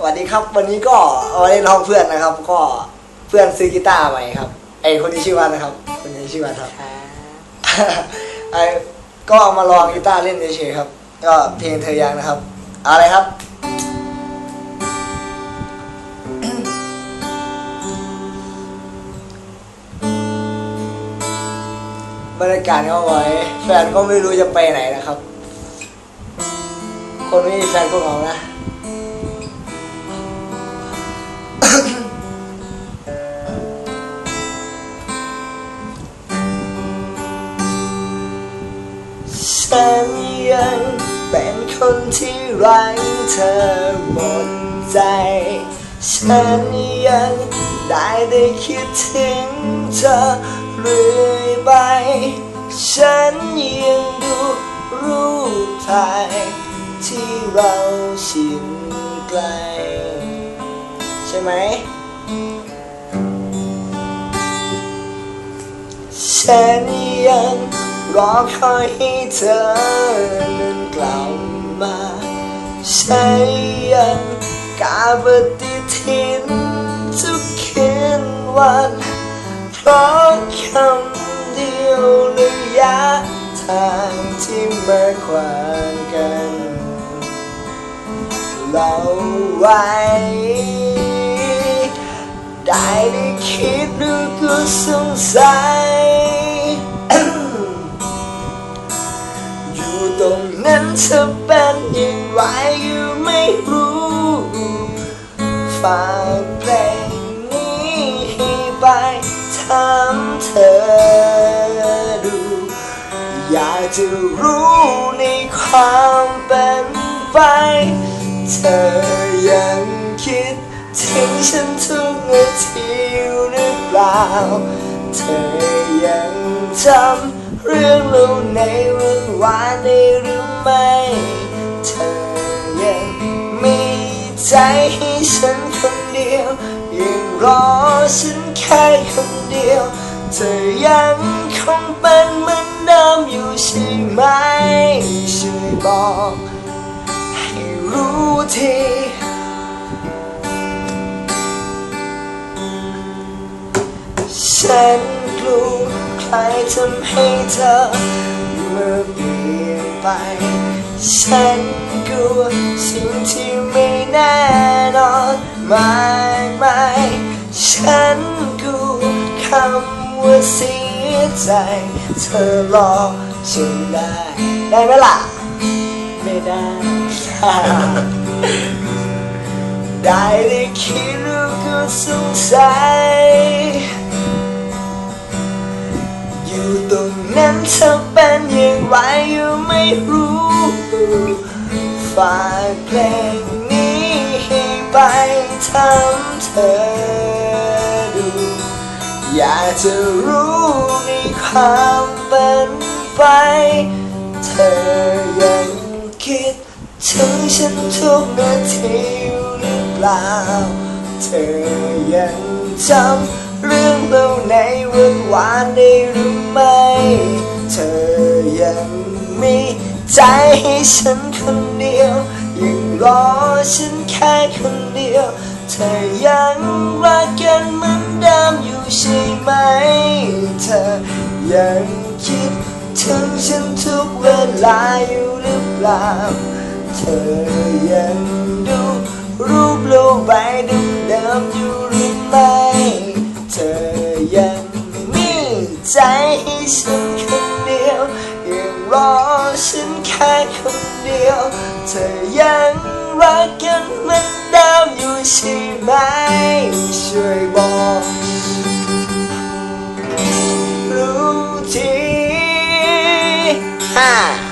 สวัสดีครับ วันนี้ก็เอาเล่นห้องเพื่อนนะครับ ก็เพื่อนซื้อกีตาร์ใหม่ครับ ไอคนนี้ชื่อว่านะครับ คนนี้ชื่อว่าครับไอก็เอามาลองกีตาร์เล่นเฉยๆครับ ก็เพลงเธอยังนะครับเอาอะไรครับบรรยากาศก็ไว้แฟนก็ไม่รู้จะไปไหนนะครับ คนไม่มีแฟนก็เหงานะ ยังเป็นคนที่รักเธอหมดใจ ฉันยังได้ได้คิดถึงเธอเรื่อยไป ฉันยังดูรูปถ่ายที่เราชินไกล ใช่ไหม ฉันยัง รอคอยให้เธอนั้นกลับมาฉันยังกาปฏิทินทุกคืนวันเพราะคำเดียวระยะทางที่มาขวางกันเราไว้ได้ได้คิดหรือก็สงสัย ตรงนั้นเธอเป็นอย่างไรอยู่ไม่รู้ฝากเพลงนี้ให้ไปถามเธอดู อยากจะรู้ในความเป็นไป เธอยังคิดถึงฉันทุกนาทีหรือเปล่า เธอยังจำ เรื่องเราในวันวานได้หรือไม่ เธอยังมีใจให้ฉันคนเดียว ยังรอฉันแค่คนเดียว เธอยังคงเป็นเหมือนเดิมอยู่ใช่ไหมช่วยบอก ให้รู้ทีำให้เธอเมื่อเปลี่ยนไป ฉันกลัวสิ่งที่ไม่แน่นอนม่ไม่ฉันกลัวคำว่าเสียใจ เธอหลอกฉันได้ ได้ไหมล่ะ ไม่ได้ได้ได้คิดแล้ก็สงสัย ฝากเพลงนี้ให้ไปทำเธอดู อยากจะรู้ในความเป็นไป เธอยังคิดถึงฉันทุกนาทีหรือเปล่า เธอยังจำเรื่องเราในวันวานได้หรือไม่ เธอยังมี ใจให้ฉันคนเดียวยังรอฉันแค่คนเดียว เธอยังรักกันเหมือนเดิมอยู่ใช่ไหม เธอยังคิดถึงฉันทุกเวลาอยู่หรือเปล่า เธอยังดูรูปโลกใบเดิมๆอยู่หรือไม่เธอยังมีใจให้ฉันคนเดียวยังรอ ค่คนเดียว เธอยังรักกันเหมือนเดิมอยู่ใช่ไหม ช่วยบอกรู้ทีฮ่า